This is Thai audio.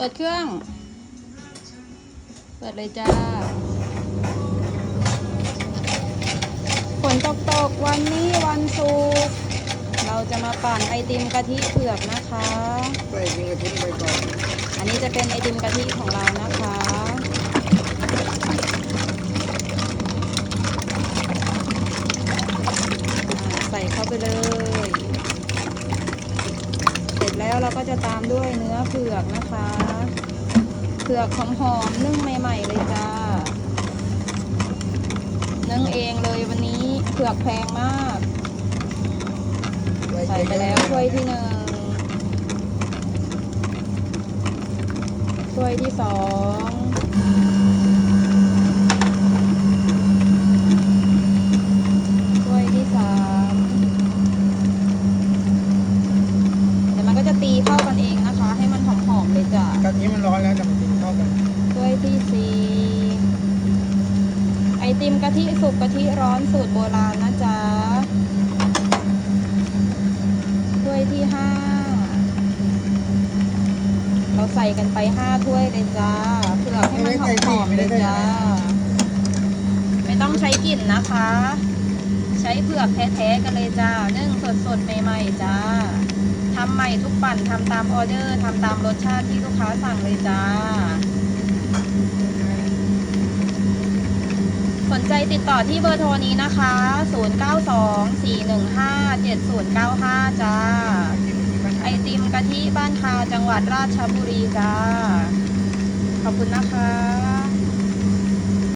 เปิดเครื่อง เปิดเลยจ้า ฝนตกตกๆวันนี้วันศุกร์เราจะมาปั่นไอติมกะทิเผือกนะคะ ใส่ยิงกระทิ้งไปก่อน อันนี้จะเป็นไอติมกะทิของเรานะคะ ใส่เข้าไปเลย แล้วเราก็จะตามด้วยเนื้อเผือกนะคะ เผือกหอมๆนึ่งใหม่ ๆ เลยจ้านึ่งเองเลยวันนี้เผือกแพงมาก ใส่ไปแล้วถ้วยที่หนึ่งถ้วยที่สองถ้วยที่สามเดี๋ยวมันก็จะตีเข้ากันเองนะคะ ให้มันหอมๆเลยจ้ะ กะทิมันร้อนแล้วแต่มันกินเข้ากัน ถ้วยที่สี่ไอ ติมกะทิสุกกะทิร้อนสูตรโบราณนะจ๊ะถ้วยที่ห้าเราใส่กันไปห้าถ้วยเลยจ้าเผื่อให้มันหอมๆเลยจ้า ไม่ต้องใช้กลิ่นนะคะ ใช้เผือกแท้ๆกันเลยจ้านึ่งสดๆใหม่ๆจ้าทำใหม่ทุกปั่นทำตามออเดอร์ทำตามรสชาติที่ลูกค้าสั่งเลยจ้า ใจติดต่อที่เบอร์โทรนี้นะคะ 0924157095 จ้า ไอติมกะทิบ้านคาจังหวัดราชบุรีจ้า ขอบคุณนะคะ